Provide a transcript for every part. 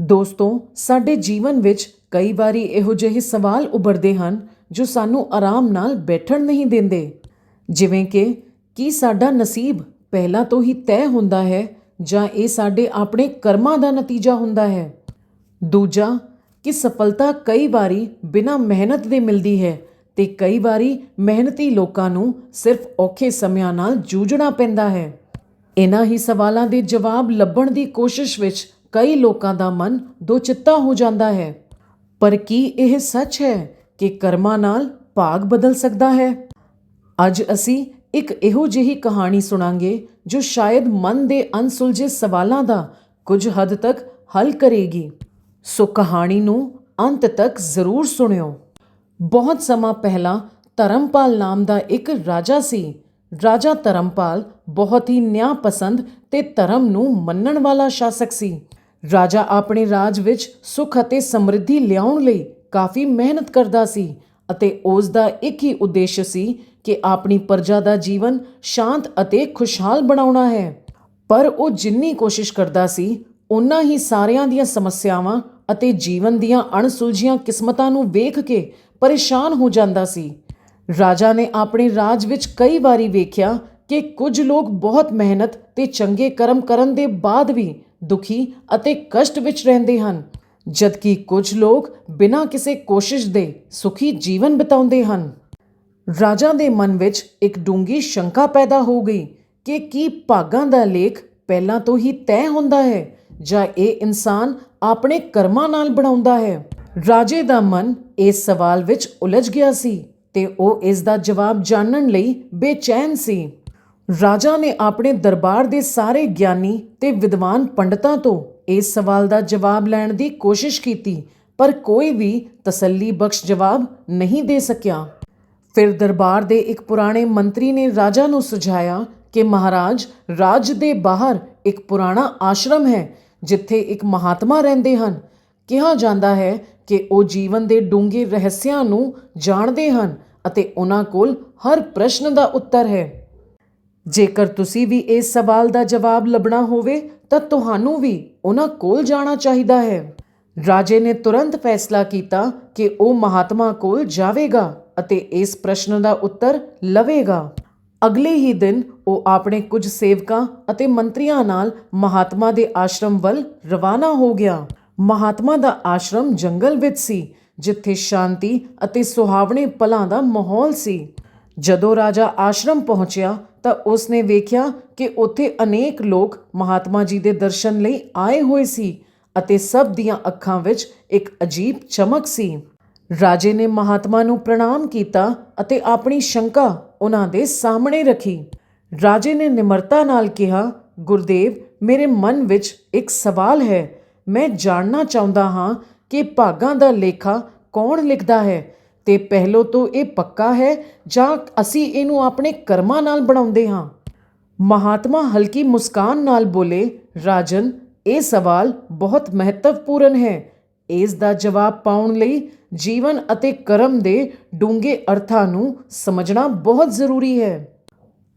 ਦੋਸਤੋ, ਸਾਡੇ ਜੀਵਨ ਵਿੱਚ ਕਈ ਵਾਰੀ ਇਹੋ ਜਿਹੇ ਸਵਾਲ ਉੱਭਰਦੇ ਹਨ ਜੋ ਸਾਨੂੰ ਆਰਾਮ ਨਾਲ ਬੈਠਣ ਨਹੀਂ ਦਿੰਦੇ। ਜਿਵੇਂ ਕਿ, ਕੀ ਸਾਡਾ ਨਸੀਬ ਪਹਿਲਾਂ ਤੋਂ ਹੀ ਤੈਅ ਹੁੰਦਾ ਹੈ ਜਾਂ ਇਹ ਸਾਡੇ ਆਪਣੇ ਕਰਮਾਂ ਦਾ ਨਤੀਜਾ ਹੁੰਦਾ ਹੈ? ਦੂਜਾ, ਕਿ ਸਫਲਤਾ ਕਈ ਵਾਰੀ ਬਿਨਾਂ ਮਿਹਨਤ ਦੇ ਮਿਲਦੀ ਹੈ ਤੇ ਕਈ ਵਾਰੀ ਮਿਹਨਤੀ ਲੋਕਾਂ ਨੂੰ ਸਿਰਫ ਔਖੇ ਸਮਿਆਂ ਨਾਲ ਜੂਝਣਾ ਪੈਂਦਾ ਹੈ। ਇਹਨਾਂ ਹੀ ਸਵਾਲਾਂ ਦੇ ਜਵਾਬ ਲੱਭਣ ਦੀ ਕੋਸ਼ਿਸ਼ ਵਿੱਚ ਕਈ ਲੋਕਾਂ ਦਾ ਮਨ ਦੋ ਚਿੱਤਾ ਹੋ ਜਾਂਦਾ ਹੈ। ਪਰ ਕੀ ਇਹ ਸੱਚ ਹੈ ਕਿ ਕਰਮਾਂ ਨਾਲ ਭਾਗ ਬਦਲ ਸਕਦਾ ਹੈ? ਅੱਜ ਅਸੀਂ ਇੱਕ ਇਹੋ ਜਿਹੀ ਕਹਾਣੀ ਸੁਣਾਂਗੇ ਜੋ ਸ਼ਾਇਦ ਮਨ ਦੇ ਅਣਸੁਲਝੇ ਸਵਾਲਾਂ ਦਾ ਕੁਝ ਹੱਦ ਤੱਕ ਹੱਲ ਕਰੇਗੀ। ਸੋ ਕਹਾਣੀ ਨੂੰ ਅੰਤ ਤੱਕ ਜ਼ਰੂਰ ਸੁਣਿਓ। ਬਹੁਤ ਸਮਾਂ ਪਹਿਲਾਂ ਧਰਮਪਾਲ ਨਾਮ ਦਾ ਇੱਕ ਰਾਜਾ ਸੀ। ਰਾਜਾ ਧਰਮਪਾਲ ਬਹੁਤ ਹੀ ਨਿਆਂ ਪਸੰਦ ਤੇ ਧਰਮ ਨੂੰ ਮੰਨਣ ਵਾਲਾ ਸ਼ਾਸਕ ਸੀ। ਰਾਜਾ ਆਪਣੇ ਰਾਜ ਵਿੱਚ ਸੁੱਖ ਅਤੇ ਸਮਰਿੱਧੀ ਲਿਆਉਣ ਲਈ ਕਾਫੀ ਮਿਹਨਤ ਕਰਦਾ ਸੀ ਅਤੇ ਉਸ ਦਾ ਇੱਕ ਹੀ ਉਦੇਸ਼ ਸੀ ਕਿ ਆਪਣੀ ਪ੍ਰਜਾ ਦਾ ਜੀਵਨ ਸ਼ਾਂਤ ਅਤੇ ਖੁਸ਼ਹਾਲ ਬਣਾਉਣਾ ਹੈ। ਪਰ ਉਹ ਜਿੰਨੀ ਕੋਸ਼ਿਸ਼ ਕਰਦਾ ਸੀ, ਉਨਾ ਹੀ ਸਾਰਿਆਂ ਦੀਆਂ ਸਮੱਸਿਆਵਾਂ ਅਤੇ ਜੀਵਨ ਦੀਆਂ ਅਣਸੁਲਝੀਆਂ ਕਿਸਮਤਾਂ ਨੂੰ ਵੇਖ ਕੇ ਪਰੇਸ਼ਾਨ ਹੋ ਜਾਂਦਾ ਸੀ। ਰਾਜਾ ਨੇ ਆਪਣੇ ਰਾਜ ਵਿੱਚ ਕਈ ਵਾਰੀ ਵੇਖਿਆ ਕਿ ਕੁਝ ਲੋਕ ਬਹੁਤ ਮਿਹਨਤ ਤੇ ਚੰਗੇ ਕਰਮ ਕਰਨ ਦੇ ਬਾਅਦ ਵੀ ਦੁਖੀ ਅਤੇ ਕਸ਼ਟ ਵਿੱਚ ਰਹਿੰਦੇ ਹਨ, ਜਦਕਿ ਕੁਝ ਲੋਕ ਬਿਨਾਂ ਕਿਸੇ ਕੋਸ਼ਿਸ਼ ਦੇ ਸੁਖੀ ਜੀਵਨ ਬਿਤਾਉਂਦੇ ਹਨ। ਰਾਜਾ ਦੇ ਮਨ ਵਿੱਚ ਇੱਕ ਡੂੰਗੀ ਸ਼ੰਕਾ ਪੈਦਾ ਹੋ ਗਈ ਕਿ ਕੀ ਭਾਗਾਂ ਦਾ ਲੇਖ ਪਹਿਲਾਂ ਤੋਂ ਹੀ ਤੈਅ ਹੁੰਦਾ ਹੈ ਜਾਂ ਇਹ ਇਨਸਾਨ ਆਪਣੇ ਕਰਮਾਂ ਨਾਲ ਬਣਾਉਂਦਾ ਹੈ। ਰਾਜੇ ਦਾ ਮਨ ਇਸ ਸਵਾਲ ਵਿੱਚ ਉਲਝ ਗਿਆ ਸੀ ਤੇ ਉਹ ਇਸ ਦਾ ਜਵਾਬ ਜਾਣਨ ਲਈ ਬੇਚੈਨ ਸੀ। ਰਾਜਾ ਨੇ ਆਪਣੇ ਦਰਬਾਰ ਦੇ ਸਾਰੇ ਗਿਆਨੀ ਤੇ ਵਿਦਵਾਨ ਪੰਡਤਾਂ ਤੋਂ ਇਸ ਸਵਾਲ ਦਾ ਜਵਾਬ ਲੈਣ ਦੀ ਕੋਸ਼ਿਸ਼ ਕੀਤੀ, ਪਰ ਕੋਈ ਵੀ ਤਸੱਲੀ ਬਖਸ਼ ਜਵਾਬ ਨਹੀਂ ਦੇ ਸਕਿਆ। ਫਿਰ ਦਰਬਾਰ ਦੇ ਇੱਕ ਪੁਰਾਣੇ ਮੰਤਰੀ ਨੇ ਰਾਜਾ ਨੂੰ ਸੁਝਾਇਆ ਕਿ, ਮਹਾਰਾਜ, ਰਾਜ ਦੇ ਬਾਹਰ ਇੱਕ ਪੁਰਾਣਾ ਆਸ਼ਰਮ ਹੈ, ਜਿੱਥੇ ਇੱਕ ਮਹਾਤਮਾ ਰਹਿੰਦੇ ਹਨ। ਕਿਹਾ ਜਾਂਦਾ ਹੈ ਕਿ ਉਹ ਜੀਵਨ ਦੇ ਡੂੰਘੇ ਰਹੱਸਿਆਂ ਨੂੰ ਜਾਣਦੇ ਹਨ ਅਤੇ ਉਹਨਾਂ ਕੋਲ ਹਰ ਪ੍ਰਸ਼ਨ ਦਾ ਉੱਤਰ ਹੈ। ਜੇਕਰ ਤੁਸੀਂ ਵੀ ਇਸ ਸਵਾਲ ਦਾ ਜਵਾਬ ਲੱਭਣਾ ਹੋਵੇ, ਤਾਂ ਤੁਹਾਨੂੰ ਵੀ ਉਹਨਾਂ ਕੋਲ ਜਾਣਾ ਚਾਹੀਦਾ ਹੈ। ਰਾਜੇ ਨੇ ਤੁਰੰਤ ਫੈਸਲਾ ਕੀਤਾ ਕਿ ਉਹ ਮਹਾਤਮਾ ਕੋਲ ਜਾਵੇਗਾ ਅਤੇ ਇਸ ਪ੍ਰਸ਼ਨ ਦਾ ਉੱਤਰ ਲਵੇਗਾ। ਅਗਲੇ ਹੀ ਦਿਨ ਉਹ ਆਪਣੇ ਕੁਝ ਸੇਵਕਾਂ ਅਤੇ ਮੰਤਰੀਆਂ ਨਾਲ ਮਹਾਤਮਾ ਦੇ ਆਸ਼ਰਮ ਵੱਲ ਰਵਾਨਾ ਹੋ ਗਿਆ। ਮਹਾਤਮਾ ਦਾ ਆਸ਼ਰਮ ਜੰਗਲ ਵਿੱਚ ਸੀ, ਜਿੱਥੇ ਸ਼ਾਂਤੀ ਅਤੇ ਸੁਹਾਵਣੇ ਪਲਾਂ ਦਾ ਮਾਹੌਲ ਸੀ। ਜਦੋਂ ਰਾਜਾ ਆਸ਼ਰਮ ਪਹੁੰਚਿਆ ਤਾਂ ਉਸਨੇ ਵੇਖਿਆ ਕਿ ਉੱਥੇ ਅਨੇਕ ਲੋਕ ਮਹਾਤਮਾ ਜੀ ਦੇ ਦਰਸ਼ਨ ਲਈ ਆਏ ਹੋਏ ਸੀ ਅਤੇ ਸਭ ਦੀਆਂ ਅੱਖਾਂ ਵਿੱਚ ਇੱਕ ਅਜੀਬ ਚਮਕ ਸੀ। ਰਾਜੇ ਨੇ ਮਹਾਤਮਾ ਨੂੰ ਪ੍ਰਣਾਮ ਕੀਤਾ ਅਤੇ ਆਪਣੀ ਸ਼ੰਕਾ ਉਹਨਾਂ ਦੇ ਸਾਹਮਣੇ ਰੱਖੀ। ਰਾਜੇ ਨੇ ਨਿਮਰਤਾ ਨਾਲ ਕਿਹਾ, ਗੁਰਦੇਵ, ਮੇਰੇ ਮਨ ਵਿੱਚ ਇੱਕ ਸਵਾਲ ਹੈ। ਮੈਂ ਜਾਣਨਾ ਚਾਹੁੰਦਾ ਹਾਂ ਕਿ ਭਾਗਾਂ ਦਾ ਲੇਖਾ ਕੌਣ ਲਿਖਦਾ ਹੈ ਅਤੇ ਪਹਿਲੋਂ ਤੋਂ ਇਹ ਪੱਕਾ ਹੈ, ਜਾਂ ਅਸੀਂ ਇਹਨੂੰ ਆਪਣੇ ਕਰਮਾਂ ਨਾਲ ਬਣਾਉਂਦੇ ਹਾਂ? ਮਹਾਤਮਾ ਹਲਕੀ ਮੁਸਕਾਨ ਨਾਲ ਬੋਲੇ, ਰਾਜਨ, ਇਹ ਸਵਾਲ ਬਹੁਤ ਮਹੱਤਵਪੂਰਨ ਹੈ। ਇਸ ਦਾ ਜਵਾਬ ਪਾਉਣ ਲਈ ਜੀਵਨ ਅਤੇ ਕਰਮ ਦੇ ਡੂੰਘੇ ਅਰਥਾਂ ਨੂੰ ਸਮਝਣਾ ਬਹੁਤ ਜ਼ਰੂਰੀ ਹੈ।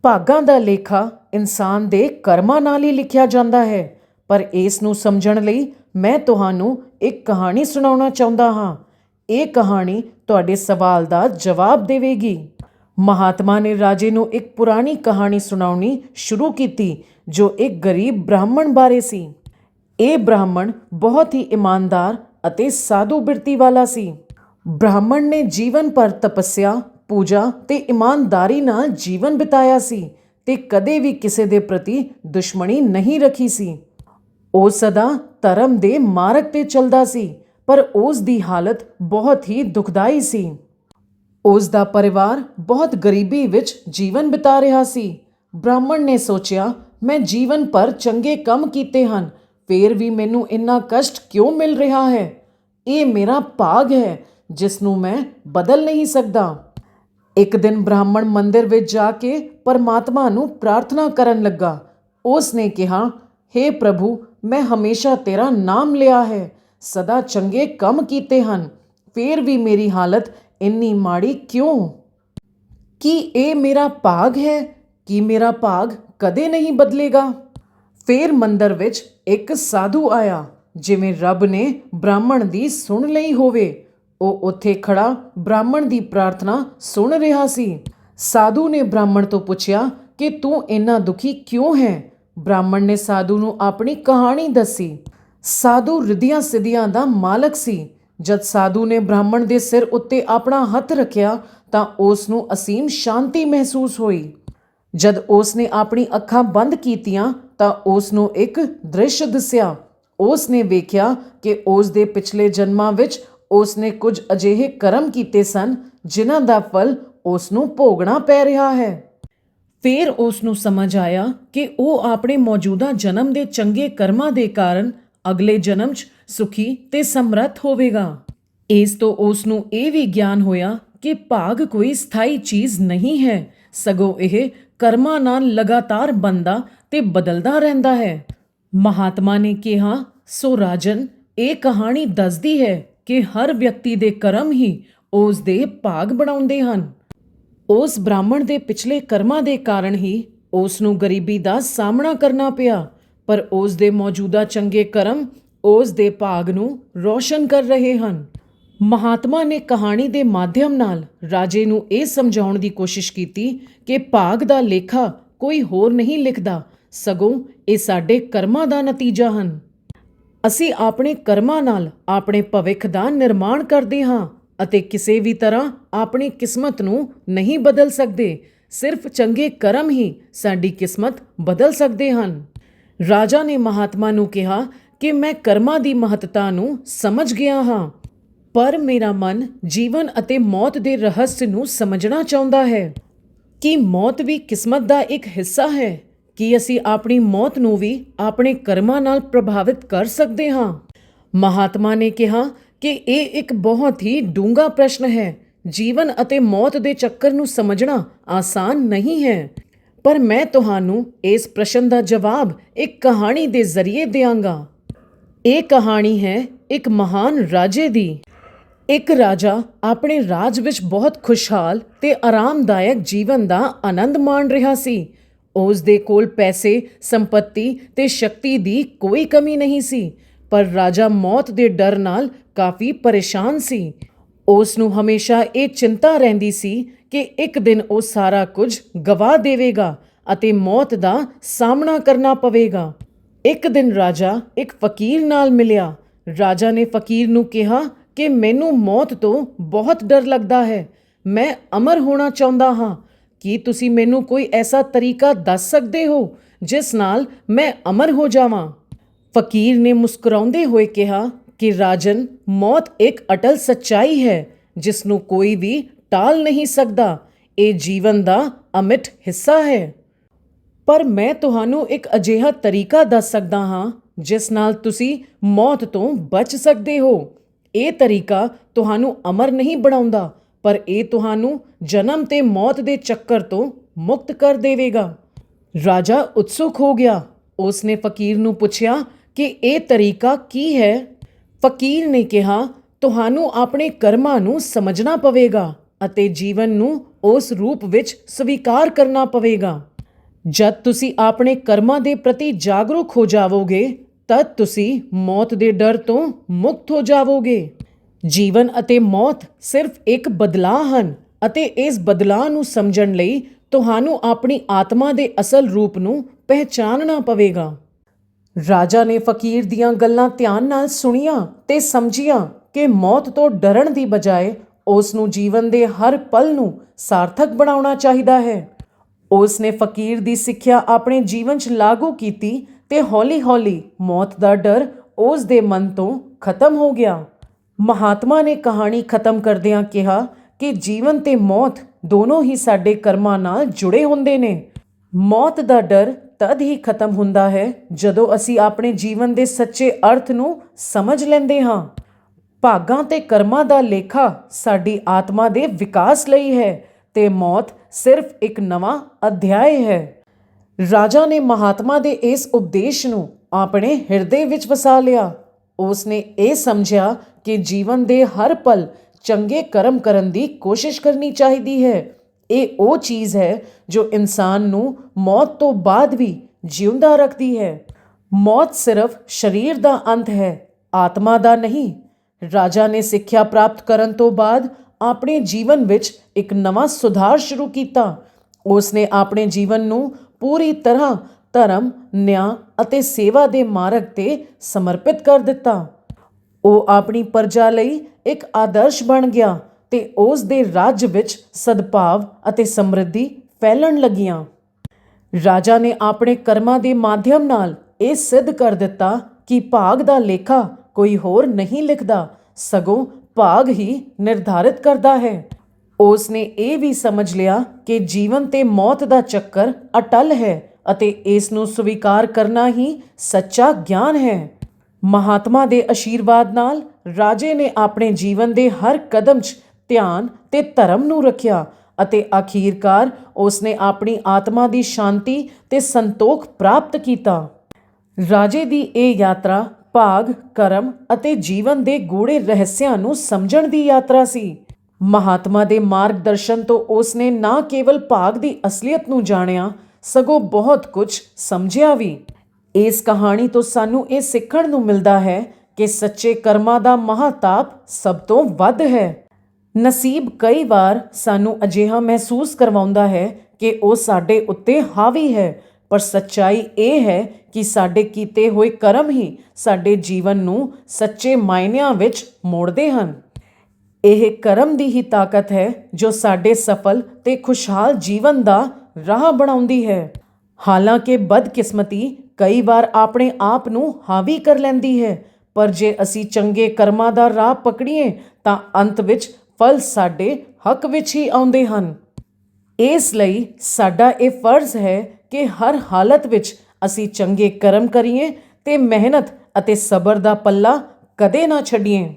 ਭਾਗਾਂ ਦਾ ਲੇਖਾ ਇਨਸਾਨ ਦੇ ਕਰਮਾਂ ਨਾਲ ਹੀ ਲਿਖਿਆ ਜਾਂਦਾ ਹੈ, ਪਰ ਇਸ ਨੂੰ ਸਮਝਣ ਲਈ ਮੈਂ ਤੁਹਾਨੂੰ ਇੱਕ ਕਹਾਣੀ ਸੁਣਾਉਣਾ ਚਾਹੁੰਦਾ ਹਾਂ। ਇਹ ਕਹਾਣੀ ਤੁਹਾਡੇ ਸਵਾਲ ਦਾ ਜਵਾਬ ਦੇਵੇਗੀ। ਮਹਾਤਮਾ ਨੇ ਰਾਜੇ ਨੂੰ ਇੱਕ ਪੁਰਾਣੀ ਕਹਾਣੀ ਸੁਣਾਉਣੀ ਸ਼ੁਰੂ ਕੀਤੀ, ਜੋ ਇੱਕ ਗਰੀਬ ਬ੍ਰਾਹਮਣ ਬਾਰੇ ਸੀ। ਇਹ ਬ੍ਰਾਹਮਣ ਬਹੁਤ ਹੀ ਇਮਾਨਦਾਰ ਅਤੇ ਸਾਧੂ ਬਿਰਤੀ ਵਾਲਾ ਸੀ। ਬ੍ਰਾਹਮਣ ਨੇ ਜੀਵਨ ਭਰ ਤਪੱਸਿਆ, ਪੂਜਾ ਤੇ ਇਮਾਨਦਾਰੀ ਨਾਲ ਜੀਵਨ ਬਿਤਾਇਆ ਸੀ ਤੇ ਕਦੇ ਵੀ ਕਿਸੇ ਦੇ ਪ੍ਰਤੀ ਦੁਸ਼ਮਣੀ ਨਹੀਂ ਰੱਖੀ ਸੀ। ਉਹ ਸਦਾ ਧਰਮ ਦੇ ਮਾਰਗ ਤੇ ਚੱਲਦਾ ਸੀ। ਪਰ ਉਸ ਦੀ ਹਾਲਤ ਬਹੁਤ ਹੀ ਦੁਖਦਾਈ ਸੀ। ਉਸ ਦਾ ਪਰਿਵਾਰ ਬਹੁਤ ਗਰੀਬੀ ਵਿੱਚ ਜੀਵਨ ਬਿਤਾ ਰਿਹਾ ਸੀ। ਬ੍ਰਾਹਮਣ ਨੇ ਸੋਚਿਆ, ਮੈਂ ਜੀਵਨ ਭਰ ਚੰਗੇ ਕੰਮ ਕੀਤੇ ਹਨ, ਫੇਰ ਵੀ ਮੈਨੂੰ ਇੰਨਾ ਕਸ਼ਟ ਕਿਉਂ ਮਿਲ ਰਿਹਾ ਹੈ? ਇਹ ਮੇਰਾ ਭਾਗ ਹੈ ਜਿਸ ਨੂੰ ਮੈਂ ਬਦਲ ਨਹੀਂ ਸਕਦਾ ਇੱਕ ਦਿਨ ਬ੍ਰਾਹਮਣ ਮੰਦਿਰ ਵਿੱਚ ਜਾ ਕੇ ਪਰਮਾਤਮਾ ਨੂੰ ਪ੍ਰਾਰਥਨਾ ਕਰਨ ਲੱਗਾ। ਉਸ ਨੇ ਕਿਹਾ हे ਪ੍ਰਭੂ, ਮੈਂ ਹਮੇਸ਼ਾ ਤੇਰਾ ਨਾਮ ਲਿਆ ਹੈ। ਸਦਾ ਚੰਗੇ ਕੰਮ ਕੀਤੇ ਹਨ। ਫੇਰ ਵੀ ਮੇਰੀ ਹਾਲਤ ਇੰਨੀ ਮਾੜੀ ਕਿਉਂ? ਕੀ ਇਹ ਮੇਰਾ ਭਾਗ ਹੈ? ਕੀ ਮੇਰਾ ਭਾਗ ਕਦੇ ਨਹੀਂ ਬਦਲੇਗਾ? ਫੇਰ ਮੰਦਰ ਵਿੱਚ ਇੱਕ ਸਾਧੂ ਆਇਆ, ਜਿਵੇਂ ਰੱਬ ਨੇ ਬ੍ਰਾਹਮਣ ਦੀ ਸੁਣ ਲਈ ਹੋਵੇ। ਉਹ ਉੱਥੇ ਖੜਾ ਬ੍ਰਾਹਮਣ ਦੀ ਪ੍ਰਾਰਥਨਾ ਸੁਣ ਰਿਹਾ ਸੀ। ਸਾਧੂ ਨੇ ਬ੍ਰਾਹਮਣ ਤੋਂ ਪੁੱਛਿਆ ਕਿ ਤੂੰ ਇੰਨਾ ਦੁਖੀ ਕਿਉਂ ਹੈ? ਬ੍ਰਾਹਮਣ ਨੇ ਸਾਧੂ ਨੂੰ ਆਪਣੀ ਕਹਾਣੀ ਦੱਸੀ। ਸਾਧੂ ਰਿਧੀਆਂ ਸਿਧੀਆਂ ਦਾ ਮਾਲਕ ਸੀ। ਜਦ ਸਾਧੂ ਨੇ ਬ੍ਰਾਹਮਣ ਦੇ ਸਿਰ ਉੱਤੇ ਆਪਣਾ ਹੱਥ ਰੱਖਿਆ, ਤਾਂ ਉਸ ਨੂੰ ਅਸੀਮ ਸ਼ਾਂਤੀ ਮਹਿਸੂਸ ਹੋਈ। ਜਦ ਉਸ ਨੇ ਆਪਣੀ ਅੱਖਾਂ ਬੰਦ ਕੀਤੀਆਂ, ਤਾਂ ਉਸ ਨੂੰ ਇੱਕ ਦ੍ਰਿਸ਼ ਦਿਸਿਆ। ਉਸ ਨੇ ਵੇਖਿਆ ਕਿ ਉਸ ਦੇ ਪਿਛਲੇ ਜਨਮਾਂ ਵਿੱਚ ਉਸ ਨੇ ਕੁਝ ਅਜਿਹੇ ਕਰਮ ਕੀਤੇ ਸਨ, ਜਿਨ੍ਹਾਂ ਦਾ ਫਲ ਉਸ ਨੂੰ ਭੋਗਣਾ ਪੈ ਰਿਹਾ ਹੈ। ਫਿਰ ਉਸ ਨੂੰ ਸਮਝ ਆਇਆ ਕਿ ਉਹ ਆਪਣੇ ਮੌਜੂਦਾ ਜਨਮ ਦੇ ਚੰਗੇ ਕਰਮਾਂ ਦੇ ਕਾਰਨ ਅਗਲੇ ਜਨਮ 'ਚ ਸੁਖੀ ਤੇ ਸਮਰੱਥ ਹੋਵੇਗਾ। ਇਸ ਤੋਂ ਉਸ ਨੂੰ ਇਹ ਵੀ ਗਿਆਨ ਹੋਇਆ ਕਿ ਭਾਗ ਕੋਈ ਸਥਾਈ ਚੀਜ਼ ਨਹੀਂ ਹੈ। ਸਗੋਂ ਇਹ ਕਰਮਾਂ ਨਾਲ ਲਗਾਤਾਰ ਬੰਦਾ ਤੇ ਬਦਲਦਾ ਰਹਿੰਦਾ ਹੈ। ਮਹਾਤਮਾ ਨੇ ਕਿਹਾ, ਸੋ ਰਾਜਨ, ਇਹ ਕਹਾਣੀ ਦੱਸਦੀ ਹੈ ਕਿ ਹਰ ਵਿਅਕਤੀ ਦੇ ਕਰਮ ਹੀ ਉਸ ਦੇ ਭਾਗ ਬਣਾਉਂਦੇ ਹਨ। ਉਸ ਬ੍ਰਾਹਮਣ ਦੇ ਪਿਛਲੇ ਕਰਮਾਂ ਦੇ ਕਾਰਨ ਹੀ ਉਸ ਨੂੰ ਗਰੀਬੀ ਦਾ ਸਾਹਮਣਾ ਕਰਨਾ ਪਿਆ। ਪਰ ਉਸ ਦੇ ਮੌਜੂਦਾ ਚੰਗੇ ਕਰਮ ਉਸ ਦੇ ਭਾਗ ਨੂੰ ਰੋਸ਼ਨ ਕਰ ਰਹੇ ਹਨ। ਮਹਾਤਮਾ ਨੇ ਕਹਾਣੀ ਦੇ ਮਾਧਿਅਮ ਨਾਲ ਰਾਜੇ ਨੂੰ ਇਹ ਸਮਝਾਉਣ ਦੀ ਕੋਸ਼ਿਸ਼ ਕੀਤੀ ਕਿ ਭਾਗ ਦਾ ਲੇਖਾ ਕੋਈ ਹੋਰ ਨਹੀਂ ਲਿਖਦਾ, ਸਗੋਂ ਇਹ ਸਾਡੇ ਕਰਮਾਂ ਦਾ ਨਤੀਜਾ ਹਨ। ਅਸੀਂ ਆਪਣੇ ਕਰਮਾਂ ਨਾਲ ਆਪਣੇ ਭਵਿੱਖ ਦਾ ਨਿਰਮਾਣ ਕਰਦੇ ਹਾਂ ਅਤੇ ਕਿਸੇ ਵੀ ਤਰ੍ਹਾਂ ਆਪਣੀ ਕਿਸਮਤ ਨੂੰ ਨਹੀਂ ਬਦਲ ਸਕਦੇ, ਸਿਰਫ ਚੰਗੇ ਕਰਮ ਹੀ ਸਾਡੀ ਕਿਸਮਤ ਬਦਲ ਸਕਦੇ ਹਨ। ਰਾਜਾ ਨੇ ਮਹਾਤਮਾ ਨੂੰ ਕਿਹਾ ਕਿ ਮੈਂ ਕਰਮਾਂ ਦੀ ਮਹੱਤਤਾ ਨੂੰ ਸਮਝ ਗਿਆ ਹਾਂ, ਪਰ ਮੇਰਾ ਮਨ ਜੀਵਨ ਅਤੇ ਮੌਤ ਦੇ ਰਹੱਸ ਨੂੰ ਸਮਝਣਾ ਚਾਹੁੰਦਾ ਹੈ। ਕਿ ਮੌਤ ਵੀ ਕਿਸਮਤ ਦਾ ਇੱਕ ਹਿੱਸਾ ਹੈ? ਕਿ ਅਸੀਂ ਆਪਣੀ ਮੌਤ ਨੂੰ ਵੀ ਆਪਣੇ ਕਰਮਾਂ ਨਾਲ ਪ੍ਰਭਾਵਿਤ ਕਰ ਸਕਦੇ ਹਾਂ? ਮਹਾਤਮਾ ਨੇ ਕਿਹਾ ਕਿ ਇਹ ਇੱਕ ਬਹੁਤ ਹੀ ਡੂੰਘਾ ਪ੍ਰਸ਼ਨ ਹੈ। ਜੀਵਨ ਅਤੇ ਮੌਤ ਦੇ ਚੱਕਰ ਨੂੰ ਸਮਝਣਾ ਆਸਾਨ ਨਹੀਂ ਹੈ। ਪਰ ਮੈਂ ਤੁਹਾਨੂੰ ਇਸ ਪ੍ਰਸ਼ਨ ਦਾ ਜਵਾਬ ਇੱਕ ਕਹਾਣੀ ਦੇ ਜ਼ਰੀਏ ਦਿਆਂਗਾ। ਇਹ ਕਹਾਣੀ ਹੈ ਇੱਕ ਮਹਾਨ ਰਾਜੇ ਦੀ। ਇੱਕ ਰਾਜਾ ਆਪਣੇ ਰਾਜ ਵਿੱਚ ਬਹੁਤ ਖੁਸ਼ਹਾਲ ਤੇ ਆਰਾਮਦਾਇਕ ਜੀਵਨ ਦਾ ਆਨੰਦ ਮਾਣ ਰਿਹਾ ਸੀ। ਉਸ ਦੇ ਕੋਲ ਪੈਸੇ, ਸੰਪਤੀ ਤੇ ਸ਼ਕਤੀ ਦੀ ਕੋਈ ਕਮੀ ਨਹੀਂ ਸੀ, ਪਰ ਰਾਜਾ ਮੌਤ ਦੇ ਡਰ ਨਾਲ ਕਾਫੀ ਪਰੇਸ਼ਾਨ ਸੀ। ਉਸ ਨੂੰ ਹਮੇਸ਼ਾ ਇਹ ਚਿੰਤਾ ਰਹਿੰਦੀ ਸੀ ਕਿ ਇੱਕ ਦਿਨ ਉਹ ਸਾਰਾ ਕੁਝ ਗਵਾ ਦੇਵੇਗਾ ਅਤੇ ਮੌਤ ਦਾ ਸਾਹਮਣਾ ਕਰਨਾ ਪਵੇਗਾ। ਇੱਕ ਦਿਨ ਰਾਜਾ ਇੱਕ ਫਕੀਰ ਨਾਲ ਮਿਲਿਆ। ਰਾਜਾ ਨੇ ਫਕੀਰ ਨੂੰ ਕਿਹਾ ਕਿ ਮੈਨੂੰ ਮੌਤ ਤੋਂ ਬਹੁਤ ਡਰ ਲੱਗਦਾ ਹੈ। ਮੈਂ ਅਮਰ ਹੋਣਾ ਚਾਹੁੰਦਾ ਹਾਂ। ਕੀ ਤੁਸੀਂ ਮੈਨੂੰ ਕੋਈ ਐਸਾ ਤਰੀਕਾ ਦੱਸ ਸਕਦੇ ਹੋ ਜਿਸ ਨਾਲ ਮੈਂ ਅਮਰ ਹੋ ਜਾਵਾਂ? ਫਕੀਰ ਨੇ ਮੁਸਕਰਾਉਂਦੇ ਹੋਏ ਕਿਹਾ ਕਿ ਰਾਜਨ, ਮੌਤ ਇੱਕ ਅਟਲ ਸੱਚਾਈ ਹੈ ਜਿਸ ਨੂੰ ਕੋਈ ਵੀ ਟਾਲ ਨਹੀਂ ਸਕਦਾ। ਇਹ ਜੀਵਨ ਦਾ ਅਮਿਟ ਹਿੱਸਾ ਹੈ। ਪਰ ਮੈਂ ਤੁਹਾਨੂੰ ਇੱਕ ਅਜਿਹਾ ਤਰੀਕਾ ਦੱਸ ਸਕਦਾ ਹਾਂ, ਜਿਸ ਨਾਲ ਤੁਸੀਂ ਮੌਤ ਤੋਂ ਬਚ ਸਕਦੇ ਹੋ। ਇਹ ਤਰੀਕਾ ਤੁਹਾਨੂੰ ਅਮਰ ਨਹੀਂ ਬਣਾਉਂਦਾ, ਪਰ ਇਹ ਤੁਹਾਨੂੰ ਜਨਮ ਤੇ ਮੌਤ ਦੇ ਚੱਕਰ ਤੋਂ ਮੁਕਤ ਕਰ ਦੇਵੇਗਾ। ਰਾਜਾ ਉਤਸੁਕ ਹੋ ਗਿਆ। ਉਸ ਨੇ ਫਕੀਰ ਨੂੰ ਪੁੱਛਿਆ ਕਿ ਇਹ ਤਰੀਕਾ ਕੀ ਹੈ? ਫਕੀਰ ਨੇ ਕਿਹਾ, ਤੁਹਾਨੂੰ ਆਪਣੇ ਕਰਮਾਂ ਨੂੰ ਸਮਝਣਾ ਪਵੇਗਾ। ਅਤੇ ਜੀਵਨ ਨੂੰ ਉਸ ਰੂਪ ਵਿੱਚ ਸਵੀਕਾਰ ਕਰਨਾ ਪਵੇਗਾ। ਜਦ ਤੁਸੀਂ ਆਪਣੇ ਕਰਮਾਂ ਦੇ ਪ੍ਰਤੀ ਜਾਗਰੂਕ ਹੋ ਜਾਵੋਗੇ, ਤਦ ਤੁਸੀਂ ਮੌਤ ਦੇ ਡਰ ਤੋਂ ਮੁਕਤ ਹੋ ਜਾਵੋਗੇ। ਜੀਵਨ ਅਤੇ ਮੌਤ ਸਿਰਫ ਇੱਕ ਬਦਲਾਅ ਹਨ ਅਤੇ ਇਸ ਬਦਲਾਅ ਨੂੰ ਸਮਝਣ ਲਈ ਤੁਹਾਨੂੰ ਆਪਣੀ ਆਤਮਾ ਦੇ ਅਸਲ ਰੂਪ ਨੂੰ ਪਹਿਚਾਨਣਾ ਪਵੇਗਾ। ਰਾਜਾ ਨੇ ਫਕੀਰ ਦੀਆਂ ਗੱਲਾਂ ਧਿਆਨ ਨਾਲ ਸੁਣੀਆਂ ਤੇ ਸਮਝੀਆਂ ਕਿ ਮੌਤ ਤੋਂ ਡਰਨ ਦੀ ਬਜਾਏ ਉਸ ਨੂੰ ਜੀਵਨ ਦੇ ਹਰ ਪਲ ਨੂੰ ਸਾਰਥਕ ਬਣਾਉਣਾ ਚਾਹੀਦਾ ਹੈ। ਉਸ ਨੇ ਫਕੀਰ ਦੀ ਸਿੱਖਿਆ ਆਪਣੇ ਜੀਵਨ 'ਚ ਲਾਗੂ ਕੀਤੀ ਤੇ ਹੌਲੀ-ਹੌਲੀ ਮੌਤ ਦਾ ਡਰ ਉਸ ਦੇ ਮਨ ਤੋਂ ਖਤਮ ਹੋ ਗਿਆ। ਮਹਾਤਮਾ ਨੇ ਕਹਾਣੀ ਖਤਮ ਕਰਦਿਆਂ ਕਿਹਾ ਕਿ ਜੀਵਨ ਤੇ ਮੌਤ ਦੋਨੋਂ ਹੀ ਸਾਡੇ ਕਰਮਾਂ ਨਾਲ ਜੁੜੇ ਹੁੰਦੇ ਨੇ। ਮੌਤ ਦਾ ਡਰ ਤਦ ਹੀ ਖਤਮ ਹੁੰਦਾ ਹੈ ਜਦੋਂ ਅਸੀਂ ਆਪਣੇ ਜੀਵਨ ਦੇ ਸੱਚੇ ਅਰਥ ਨੂੰ ਸਮਝ ਲੈਂਦੇ ਹਾਂ। ਭਾਗਾਂ ਤੇ ਕਰਮਾਂ ਦਾ ਲੇਖਾ ਸਾਡੀ ਆਤਮਾ ਦੇ ਵਿਕਾਸ ਲਈ ਹੈ ਤੇ ਮੌਤ ਸਿਰਫ ਇੱਕ ਨਵਾਂ ਅਧਿਆਇ ਹੈ। ਰਾਜਾ ਨੇ ਮਹਾਤਮਾ ਦੇ ਇਸ ਉਪਦੇਸ਼ ਨੂੰ ਆਪਣੇ ਹਿਰਦੇ ਵਿੱਚ ਵਸਾ ਲਿਆ। ਉਸ ਨੇ ਇਹ ਸਮਝਿਆ ਕਿ ਜੀਵਨ ਦੇ ਹਰ ਪਲ ਚੰਗੇ ਕਰਮ ਕਰਨ ਦੀ ਕੋਸ਼ਿਸ਼ ਕਰਨੀ ਚਾਹੀਦੀ ਹੈ। ਇਹ ਉਹ ਚੀਜ਼ ਹੈ ਜੋ ਇਨਸਾਨ ਨੂੰ ਮੌਤ ਤੋਂ ਬਾਅਦ ਵੀ ਜਿਉਂਦਾ ਰੱਖਦੀ ਹੈ। ਮੌਤ ਸਿਰਫ ਸਰੀਰ ਦਾ ਅੰਤ ਹੈ, ਆਤਮਾ ਦਾ ਨਹੀਂ ਰਾਜਾ ਨੇ ਸਿੱਖਿਆ ਪ੍ਰਾਪਤ ਕਰਨ ਤੋਂ ਬਾਅਦ ਆਪਣੇ ਜੀਵਨ ਵਿੱਚ ਇੱਕ ਨਵਾਂ ਸੁਧਾਰ ਸ਼ੁਰੂ ਕੀਤਾ। ਉਸ ਨੇ ਆਪਣੇ ਜੀਵਨ ਨੂੰ ਪੂਰੀ ਤਰ੍ਹਾਂ ਧਰਮ, ਨਿਆਂ ਅਤੇ ਸੇਵਾ ਦੇ ਮਾਰਗ ਤੇ ਸਮਰਪਿਤ ਕਰ ਦਿੱਤਾ। ਉਹ ਆਪਣੀ ਪਰਜਾ ਲਈ ਇੱਕ ਆਦਰਸ਼ ਬਣ ਗਿਆ ਤੇ ਉਸ ਦੇ ਰਾਜ ਵਿੱਚ ਸਦਭਾਵ ਅਤੇ ਸਮਰਿੱਧੀ ਫੈਲਣ ਲੱਗੀਆਂ। ਰਾਜਾ ਨੇ ਆਪਣੇ ਕਰਮਾਂ ਦੇ ਮਾਧਿਅਮ ਨਾਲ ਇਹ ਸਿੱਧ ਕਰ ਦਿੱਤਾ ਕਿ ਭਾਗ ਦਾ ਲੇਖਾ ਕੋਈ ਹੋਰ ਨਹੀਂ ਲਿਖਦਾ, ਸਗੋਂ ਭਾਗ ਹੀ ਨਿਰਧਾਰਿਤ ਕਰਦਾ ਹੈ। ਉਸ ਨੇ ਇਹ ਵੀ ਸਮਝ ਲਿਆ ਕਿ ਜੀਵਨ ਤੇ ਮੌਤ ਦਾ ਚੱਕਰ ਅਟਲ ਹੈ ਅਤੇ ਇਸ ਨੂੰ ਸਵੀਕਾਰ ਕਰਨਾ ਹੀ ਸੱਚਾ ਗਿਆਨ ਹੈ। ਮਹਾਤਮਾ ਦੇ ਅਸ਼ੀਰਵਾਦ ਨਾਲ ਰਾਜੇ ਨੇ ਆਪਣੇ ਜੀਵਨ ਦੇ ਹਰ ਕਦਮ 'ਚ ਧਿਆਨ ਤੇ ਧਰਮ ਨੂੰ ਰੱਖਿਆ ਅਤੇ ਆਖੀਰਕਾਰ ਉਸਨੇ ਆਪਣੀ ਆਤਮਾ ਦੀ ਸ਼ਾਂਤੀ ਤੇ ਸੰਤੋਖ ਪ੍ਰਾਪਤ ਕੀਤਾ। ਰਾਜੇ ਦੀ ਇਹ ਯਾਤਰਾ ਭਾਗ, ਕਰਮ ਅਤੇ ਜੀਵਨ ਦੇ ਗੂੜੇ ਰਹੱਸਿਆਂ ਨੂੰ ਸਮਝਣ ਦੀ ਯਾਤਰਾ ਸੀ। ਮਹਾਤਮਾ ਦੇ ਮਾਰਗਦਰਸ਼ਨ ਤੋਂ ਉਸ ਨੇ ਨਾ ਕੇਵਲ ਭਾਗ ਦੀ ਅਸਲੀਅਤ ਨੂੰ ਜਾਣਿਆ, ਸਗੋਂ ਬਹੁਤ ਕੁਝ ਸਮਝਿਆ ਵੀ। ਇਸ ਕਹਾਣੀ ਤੋਂ ਸਾਨੂੰ ਇਹ ਸਿੱਖਣ ਨੂੰ ਮਿਲਦਾ ਹੈ ਕਿ ਸੱਚੇ ਕਰਮਾਂ ਦਾ ਮਹਾਤਾਪ ਸਭ ਤੋਂ ਵੱਧ ਹੈ। ਨਸੀਬ ਕਈ ਵਾਰ ਸਾਨੂੰ ਅਜਿਹਾ ਮਹਿਸੂਸ ਕਰਵਾਉਂਦਾ ਹੈ ਕਿ ਉਹ ਸਾਡੇ ਉੱਤੇ ਹਾਵੀ ਹੈ ਪਰ ਸੱਚਾਈ ਇਹ ਹੈ ਕਿ ਸਾਡੇ ਕੀਤੇ ਹੋਏ ਕਰਮ ਹੀ ਸਾਡੇ ਜੀਵਨ ਨੂੰ ਸੱਚੇ ਮਾਇਨਿਆਂ ਵਿੱਚ ਮੋੜਦੇ ਹਨ। ਇਹ ਕਰਮ ਦੀ ਹੀ ਤਾਕਤ ਹੈ ਜੋ ਸਾਡੇ ਸਫਲ ਤੇ ਖੁਸ਼ਹਾਲ ਜੀਵਨ ਦਾ ਰਾਹ ਬਣਾਉਂਦੀ ਹੈ। ਹਾਲਾਂਕਿ ਬਦਕਿਸਮਤੀ ਕਈ ਵਾਰ ਆਪਣੇ ਆਪ ਨੂੰ ਹਾਵੀ ਕਰ ਲੈਂਦੀ ਹੈ, ਪਰ ਜੇ ਅਸੀਂ ਚੰਗੇ ਕਰਮਾਂ ਦਾ ਰਾਹ ਪਕੜੀਏ ਤਾਂ ਅੰਤ ਵਿੱਚ ਫਲ ਸਾਡੇ ਹੱਕ ਵਿੱਚ ਹੀ ਆਉਂਦੇ ਹਨ। ਇਸ ਲਈ ਸਾਡਾ ਇਹ ਫਰਜ਼ ਹੈ ਕਿ ਹਰ ਹਾਲਤ ਵਿੱਚ ਅਸੀਂ ਚੰਗੇ ਕਰਮ ਕਰੀਏ ਤੇ ਮਿਹਨਤ ਅਤੇ ਸਬਰ ਦਾ ਪੱਲਾ ਕਦੇ ਨਾ ਛੱਡੀਏ।